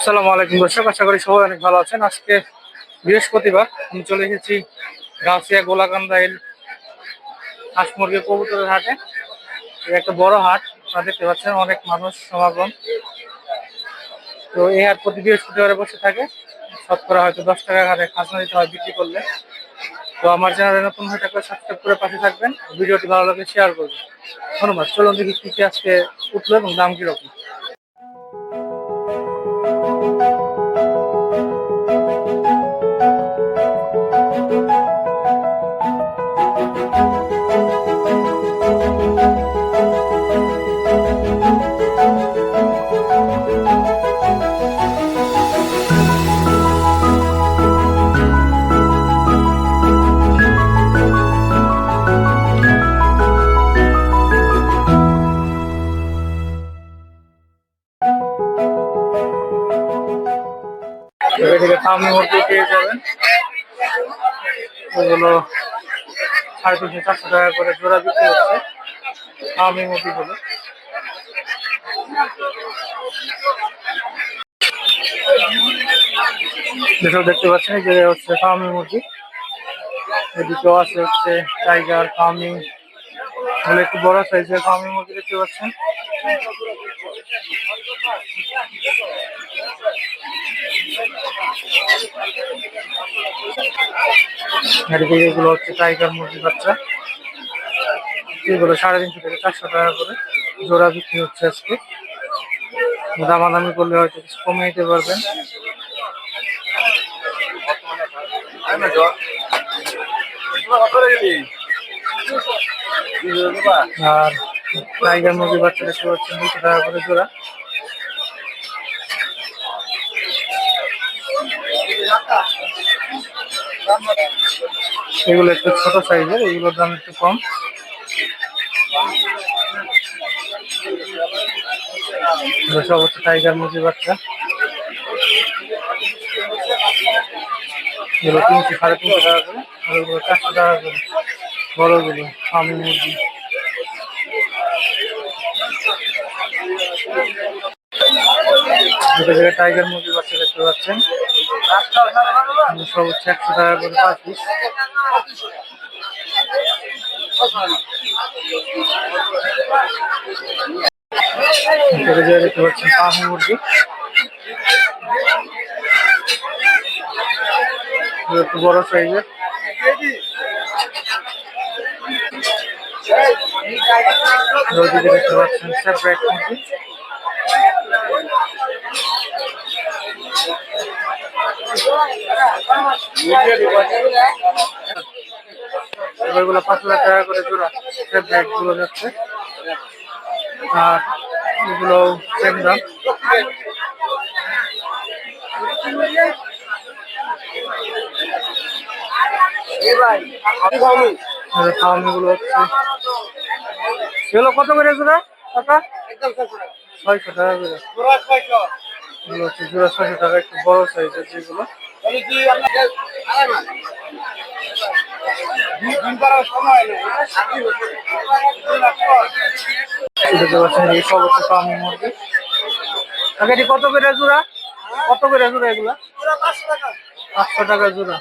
আসসালামু আলাইকুম দর্শক, আশা করি সবাই অনেক ভালো আছেন। আজকে বৃহস্পতিবার, আমি চলে এসেছি গাছিয়া গোলাকান্দা এল হাঁস মুরগি কবুতরের হাটে। একটা বড় হাট, আপনারা দেখতে পাচ্ছেন অনেক মানুষ, সমাগম। তো এই হাট প্রতি বৃহস্পতিবারে বসে থাকে। শতকরা হয়তো দশ টাকা হারে খাজনা দিতে হয় বিক্রি করলে। তো আমার চ্যানেলে নতুন হয়ে থাকলে সাবস্ক্রাইব করে পাশে থাকবেন। ভিডিওটি ভালো লাগলে শেয়ার করবেন। ধন্যবাদ। চলুন দেখি কি কি আজকে উঠল এবং দাম কীরকম। ফার্মি মুরগি পেয়ে যাবেন। ওগুলো সাড়ে তিনশো, চারশো টাকা করে জোড়া বিক্রি হচ্ছে। ফার্মি মুরগিগুলো যেসব দেখতে পাচ্ছেন যে হচ্ছে ফার্মি মুরগি এদিকেও আছে হচ্ছে টাইগার, ফার্মি। এগুলো একটু বড় সাইজের ফার্মি মুরগি দেখতে পাচ্ছেন। এগুলো হচ্ছে টাইগার মুরগির বাচ্চা। এগুলো সাড়ে তিনশো থেকে চারশো টাকা করে। জোড়া বিক্রি হচ্ছে আজকে। দামাদামি করলে হয়তো কিছু কমে দিতে পারবেন। আর টাইগার মুরগির বাচ্চা দেখতে পাচ্ছেন দুশো টাকা করে জোড়া। এগুলো একটু ছোট সাইজের, এগুলোর দাম একটু কম। সব হচ্ছে টাইগার মুরগির বাচ্চা। এগুলো তিনশো, সাড়ে তিনশো টাকা করে, আর ওগুলো চারশো টাকা করে। বড়গুলো ফার্মি মুরগি। টাইগার মুরগির বাচ্চা দেখতে পাচ্ছেন। হচ্ছে একশো টাকা করে পিস দেখতে পাচ্ছেন ফার্মি মুরগি। একটু বড় সাইজের। দেখতে পাচ্ছেন সেপারেট মুরগি। পাঁচ হাজার টাকা করে জোড়া সেপারেটগুলো যাচ্ছে। আর এগুলো সেম দাম। ফার্মি গুলো হচ্ছে। এগুলো কত করে জোড়া? টাকা ছয়শো টাকা করে। ছয়শো টাকা, একটু বড় সাইজের যেগুলো। এটি কত করে জোড়া? কত করে জোড়া এগুলা? পাঁচশো টাকা জোড়া।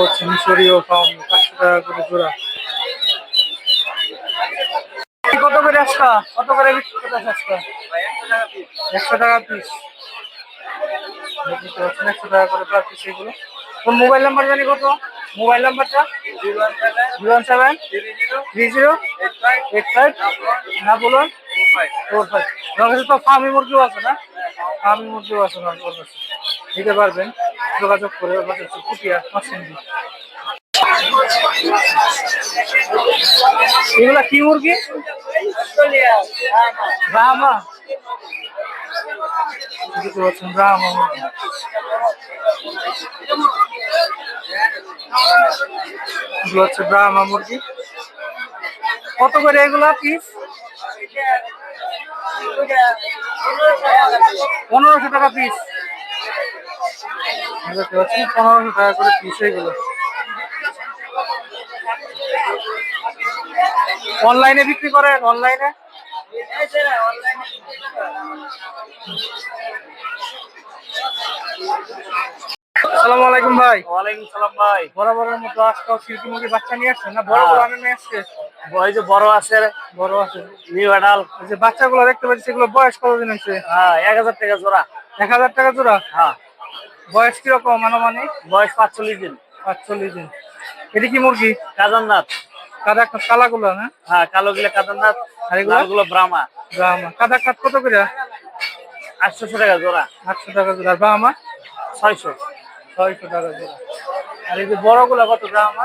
হচ্ছে মিশরীয় ফার্ম, পাঁচশো টাকা করে জোড়া। কত করে আজকা? কত করে আজকা? একশো টাকা পিস একশো টাকা করে পিস এগুলো। তোর মোবাইল নাম্বার জানি কত? মোবাইল নাম্বারটা zero one seven. Three zero. Eight five না বলুন ফোর ফাইভ কাছে তো ফার্মি মুরগিও আছে না? ফার্মি মুরগিও আছে না ওর কাছে। নিতে পারবেন। যোগাযোগ করে ওর কাছে এগুলা কি মুরগি? দেখতে পাচ্ছেন ব্রাহ্মা মুরগি কত করে এগুলা পিস পনেরোশো টাকা পিস পনেরোশো টাকা করে পিস এগুলো। অনলাইনে বিক্রি করেন? অনলাইনে আসসালামু আলাইকুম ভাই। ওয়ালাইকুম সালাম ভাই। বরাবরের মতো আজকাল সিল্কি মুরগি বাচ্চা নিয়ে আসছেন না? বড় আজকে ওই যে বড় আছে বড় আছে। নিউ অ্যাডাল যে বাচ্চাগুলো দেখতে পাচ্ছি সেগুলো বয়স কতদিন হয়েছে? হ্যাঁ এক হাজার টাকা জোড়া। এক হাজার টাকা জোড়া? হ্যাঁ। বয়স কীরকম আনুমানিক? বয়স পাঁচচল্লিশ দিন। পাঁচচল্লিশ দিন। এটি কি মুরগি? কাদারনাথ কাদা কালাগুলো না? হ্যাঁ কালো গুলো কাদারনাথ আর এগুলো? ব্রাহ্মা। ব্রাহ্মা। কাদা কাঠ কত করে? আটশোশো টাকা জোড়া। আটশো টাকা জোড়া। ব্রাহ্মা? ছয়শো। ছয়শো টাকা জোড়া। আর এই যে বড়গুলো কত ব্রাহ্মা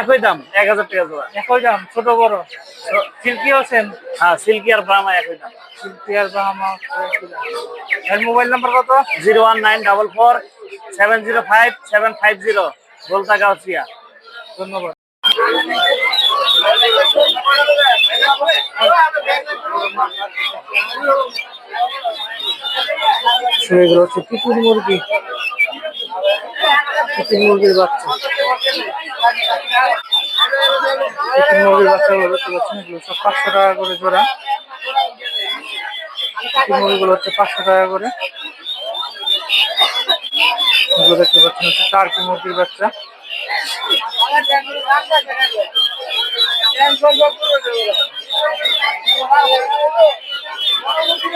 একই দাম এক হাজার টাকা জোড়া। একই দাম ছোট বড়? সিল্কি আছেন হ্যাঁ সিল্কি আর ব্রাহ্মা একই দাম। সিল্কি আর ব্রাহ্মা। এর মোবাইল নাম্বার কত? Zero one nine double four seven zero five seven five zero গোলতা Gausia. ধন্যবাদ। এগুলো হচ্ছে কুকুর মুরগি। কুকুর মুরগির বাচ্চা। কুকুর মুরগির বাচ্চাগুলো দেখতে পাচ্ছেন এগুলো সব পাঁচশো টাকা করে জোড়া। কুকুর মুরগিগুলো হচ্ছে পাঁচশো টাকা করে। এগুলো দেখতে পাচ্ছেন হচ্ছে টার্কি মুরগির বাচ্চা।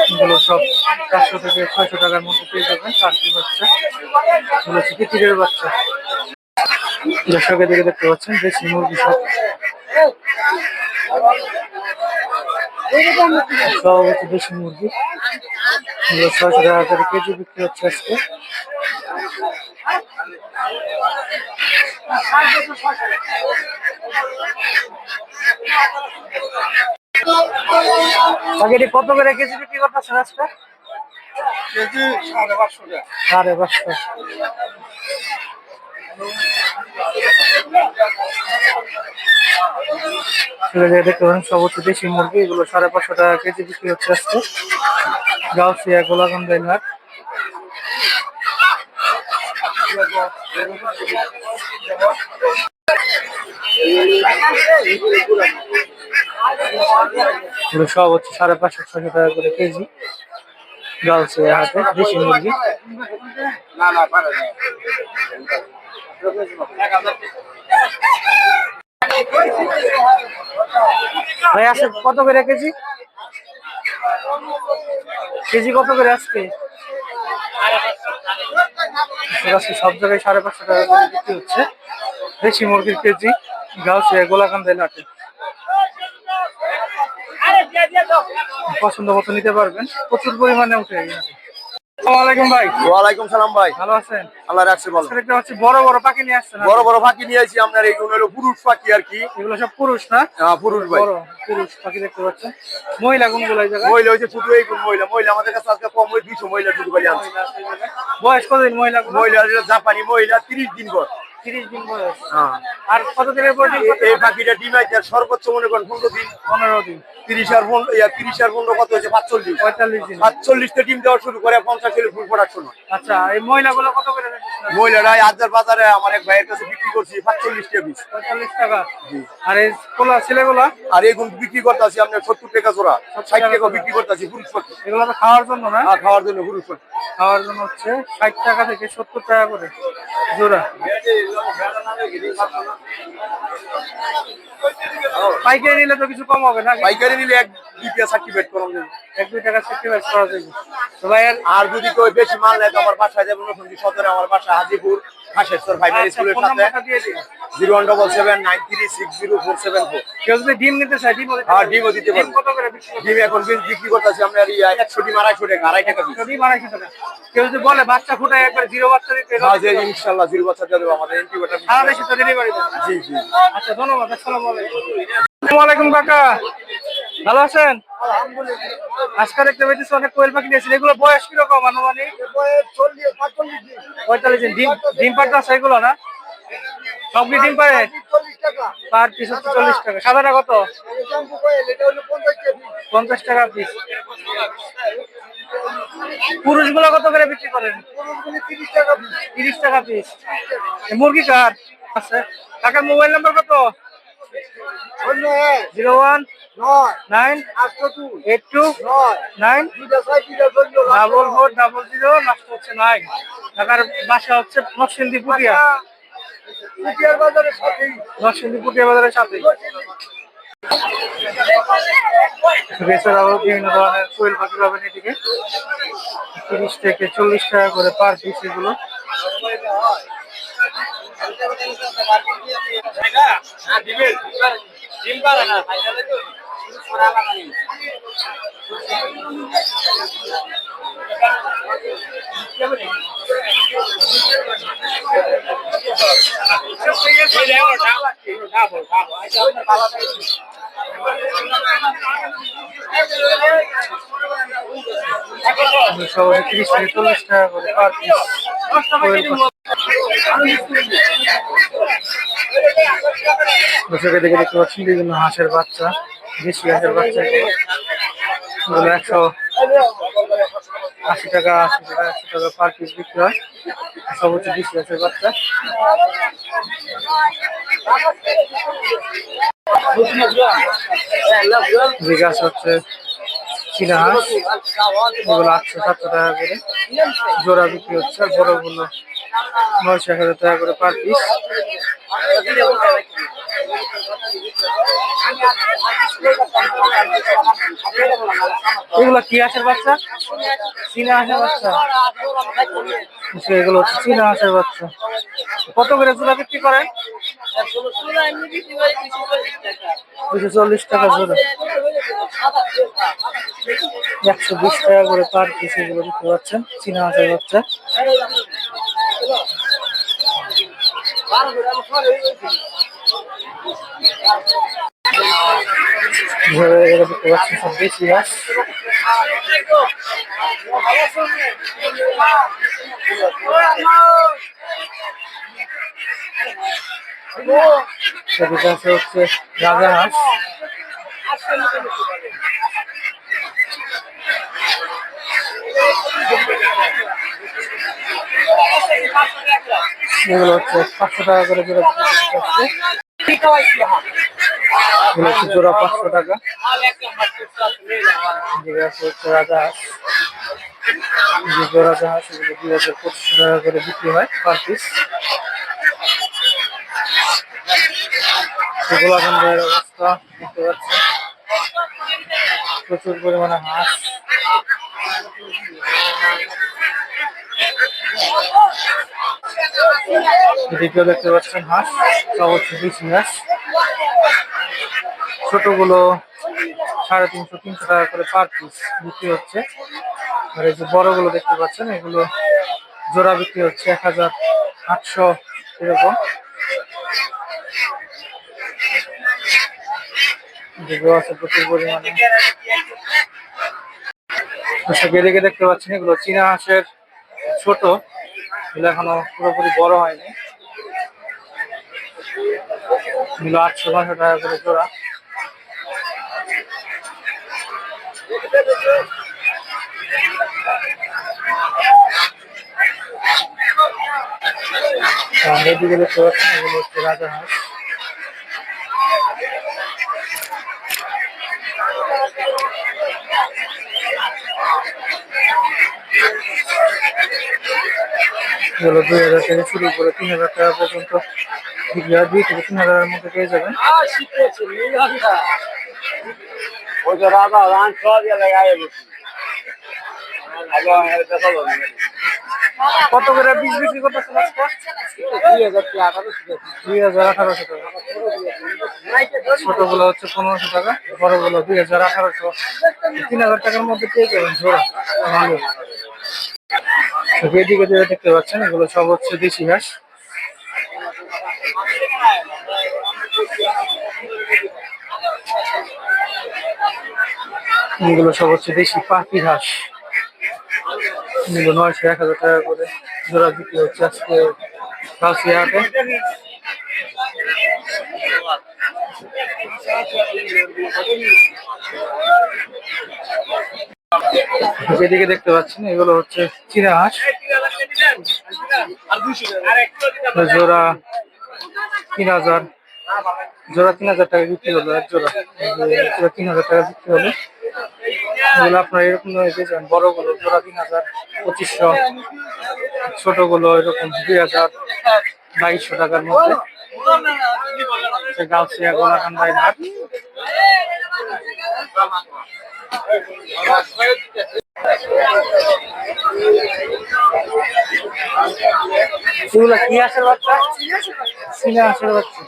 এগুলো সব চারশো থেকে ছয়শো টাকার মধ্যে পেয়ে যাবেন টার্কি বাচ্চা। এগুলো হচ্ছে কিচিরের বাচ্চা। দর্শকের দিকে দেখতে পাচ্ছেন দেশি মুরগি সব। হচ্ছে দেশি মুরগি। ছয়শো টাকা করে কেজি বিক্রি হচ্ছে আজকে। আগে এটি কত করে কেজি বিক্রি করতেছেন আজকে? কেজি সাড়ে পাঁচশো টাকা। সাড়ে পাঁচশো। দেখতে পারেন দেশি মুরগি এগুলো সাড়ে পাঁচশো টাকা কেজি বিক্রি হচ্ছে আজকে। গাউসিয়া এগুলো সব হচ্ছে সাড়ে পাঁচশো ছশো টাকা করে কেজি। গাউসিয়া হাতে, দেশি মুরগি। ভাই আছে কত করে কেজি? কেজি কত করে আজকে? আজকে সব জায়গায় সাড়ে পাঁচশো টাকা করে বিক্রি হচ্ছে। দেশি মুরগির কেজি, গাছে গোলাকান্দে লাটে। পছন্দ মতো নিতে পারবেন, প্রচুর পরিমাণে উঠে গেছে। আচ্ছা, পুরুষ পাখি আর কি। এগুলো সব পুরুষ না? হ্যাঁ, পুরুষ ভাই। পুরুষ পাখি দেখতে পাচ্ছেন। মহিলা মহিলা মহিলা। আমাদের কম মহিলা মহিলা? মহিলা জাপানি মহিলা তিরিশ দিন পর 30 দিন বয়স। হ্যাঁ। আর কত দিনের পর এই পাখিটা সর্বোচ্চ মনে করেন 15 দিন। 15 দিন। 30 আর 15 ইয়া 30 আর 15 কত হয়েছে? 45 45 দিন। 45 তে ডিম দেওয়া শুরু করে 50 আচ্ছা এই মহিলাগুলো কত করে মহিলারা বাজারে আমার এক ভাইয়ের কাছে বিক্রি করছি 45 টাকা 45 টাকা। আর এই কোলা ছেলেগুলা? আর এগুলো বিক্রি করতেছি আমরা 70 টাকা জোড়া 60 টাকা বিক্রি করতেছি পুরুষ পাখি এগুলো খাওয়ার জন্য না? হ্যাঁ, খাওয়ার জন্য পুরুষ খাওয়ার জন্য হচ্ছে ষাট টাকা থেকে সত্তর টাকা করে জোড়া। পাইকারি নিলে তো কিছু কম হবে না? পাইকারি নিলে এক দুই টাকা সার্টিফিকেট করা যাবে। এক দুই টাকা সার্টিফিকেট করা যাবে। তো ভাই আর যদি কেউ বেশি মাল নেয় তো আমার বাসায় যাবে নতুন সদরে আমার বাসা হাজিপুর। হাসেশ্বর প্রাইমারি আচ্ছা, স্কুলের সাথে zero one double seven nine three six zero four seven four কেউ যদি ডিম নিতে চায় ডিমও দিতে হ্যাঁ। ডিমও দিতে ডিম পারবে। ডিম এখন বিক্রি- করতেছি ইয়া একশো ডিম আড়াইশো টাকা আড়াই টাকা ডিম আড়াইশো টাকা। কেউ যদি বলে বাচ্চা ফুটায় একবার জিরো বাচ্চা দিতে হ্যাঁ যে ইনশাল্লাহ জিরো বাচ্চা দেবো আমাদের ইনকিউবেটার সারা দেশে তো ডেলিভারি জি জি। আচ্ছা ধন্যবাদ আসসালামু আলাইকুম। আলাইকুম কাকা। ভালো আছেন? আজকে দেখতে পেয়েছি অনেক কোয়েল পাখি নিয়েছেন এগুলো বয়স কীরকম আনুমানিক? পঁয়তাল্লিশ ডিম ডিম পাড়তে আছে এগুলো না? সব কি ডিম পাড়ে? পার পিস হচ্ছে চল্লিশ টাকা। সাদাটা কত? পঞ্চাশ টাকা পিস পুরুষগুলো কত করে বিক্রি করেন? তিরিশ টাকা পিস মুরগি কার? আছে। কাকার মোবাইল নাম্বার কত? Zero one nine eight two nine double four double zero last হচ্ছে নাইন। ঢাকার বাসা হচ্ছে নরসিংদী পুটিয়া। নরসিংদী পুটিয়া বাজারের সাথে এছাড়াও বিভিন্ন ধরনের কোয়েল পাখি পাবেন এদিকে। তিরিশ থেকে চল্লিশ টাকা করে পার পিস এগুলো। সবাই তিরিশ থেকে চল্লিশ টাকা করে দিকে দেখতে পাচ্ছি বিভিন্ন হাঁসের বাচ্চা। দেশি হাঁসের বাচ্চা। এগুলো একশো আশি টাকা আশি টাকা, একশো টাকা পার পিস বিক্রি হয়। সব হচ্ছে দেশি হাঁসের বাচ্চা। এদিকে আছে হচ্ছে চীনা হাঁস, এগুলো আটশো সাতশো টাকা করে। জোড়া বিক্রি হচ্ছে আর বড়গুলো নয়শো এক হাজার টাকা করে পার পিস এগুলো কি হাঁসের বাচ্চা? চীনা হাঁসের বাচ্চা। আচ্ছা, এগুলো হচ্ছে চীনা হাঁসের বাচ্চা। কত করে জোড়া বিক্রি করেন? দুশো চল্লিশ টাকা জোড়া একশো বিশ টাকা করে পার পিস এগুলো দেখতে পাচ্ছেন চীনা হাঁসের বাচ্চা এভাবে এগুলো দেখতে পাচ্ছেন সব বেশি হাঁস সেদিকে আছে হচ্ছে রাজা হাঁস এগুলো হচ্ছে পাঁচশো টাকা করে জোড়া। এগুলো হচ্ছে জোড়া পাঁচশো টাকা। রাজা হাঁস। যে জোড়া হাঁস, এগুলো টাকা করে বিক্রি হয় পার পিস অবস্থা, দেখতে পাচ্ছি প্রচুর পরিমাণে হাঁস এদিকেও দেখতে পাচ্ছেন হাঁস সব হচ্ছে দেশি হাঁস ছোটগুলো সাড়ে তিনশো তিনশো টাকা করে পার পিস বিক্রি হচ্ছে। আর এই যে বড়গুলো দেখতে পাচ্ছেন, এগুলো জোড়া বিক্রি হচ্ছে এক হাজার আটশো এরকম। যেগুলো আছে প্রচুর পরিমাণে। এদিকে দেখতে পাচ্ছেন, এগুলো চীনা হাঁসের ছোট। এগুলো এখনও পুরোপুরি বড় হয়নি। এগুলো আটশো নশো টাকা করে জোড়া। এদিকে দেখতে পাচ্ছেন এগুলো হচ্ছে রাজা হাঁস। এগুলো দুই হাজার থেকে শুরু করে তিন হাজার টাকা পর্যন্ত দুই থেকে তিন হাজারের মধ্যে পেয়ে যাবেন। কত করে বীজ বিক্রি করতেছেন দুই হাজার আঠারোশো টাকা। ছোটগুলো হচ্ছে পনেরোশো টাকা, বড়গুলো দুই হাজার আঠারোশো। তিন হাজার টাকার মধ্যে পেয়ে যাবেন জোড়া। ভালো এদিকে যেটা দেখতে পাচ্ছেন, এগুলো সব হচ্ছে দেশি হাঁস। এগুলো সব হচ্ছে দেশি পাখি হাঁস। এগুলো নয়শো এক হাজার টাকা করে জোড়া বিক্রি হচ্ছে আজকে গাছিয়া হাটে। যেদিকে দেখতে পাচ্ছেন, এগুলো হচ্ছে চীনা হাঁস। জোড়া তিন হাজার। জোড়া তিন হাজার টাকা বিক্রি হলো, এক জোড়া। জোড়া তিন হাজার টাকা বিক্রি হলো। এগুলো আপনার এরকম পেয়েছেন বড়গুলো জোড়া তিন হাজার, পঁচিশশো। ছোটগুলো এরকম দুই হাজার, বাইশশো টাকার মধ্যে। গাউসিয়া গোলাকান্দায় হাট। এগুলো কি আসার বাচ্চা? চীনা আসার বাচ্চা।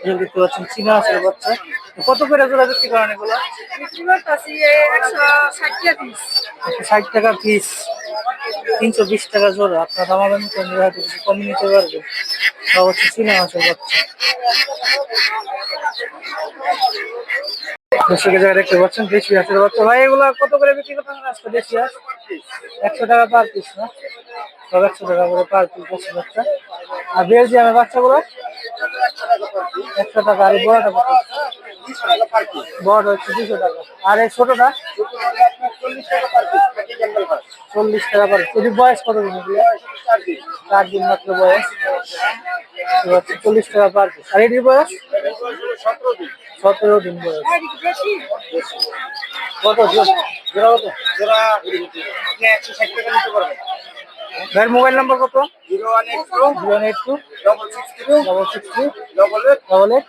এগুলো দেখতে পাচ্ছেন চীনা আসার বাচ্চা। কত করে জোড়া বিক্রি করেন এগুলো? ষাট টাকা পিস তিনশো বিশ টাকা জোড়া। আপনার কম নিতে পারবে। অবশ্যই চীনা আসার বাচ্চা। দর্শকের জায়গায় দেখতে পাচ্ছেন, দেশি হাঁসের বাচ্চা। ভাই, এগুলো কত করে বিক্রি করতে আজকে দেশি হাঁস? একশো টাকা পার পিস না? সব একশো টাকা করে পার পিস দেশি বাচ্চা। আর বেলজিয়ামের বাচ্চাগুলো? একশো টাকা, আর বড়টা কত? বড় হচ্ছে দুশো টাকা। আর এই ছোটটা? চল্লিশ টাকা পার যদি বয়স কত দিন? চার দিন। মাত্র বয়স। চল্লিশ টাকা পার পিস আর এটির বয়স? সতেরো দিন বয়স। কত? জোড়া কত? আপনি একশো ষাট টাকা নিতে পারবেন ভাইয়ের মোবাইল নাম্বার কত? Zero one eight two zero eight two double six two double six two double eight double eight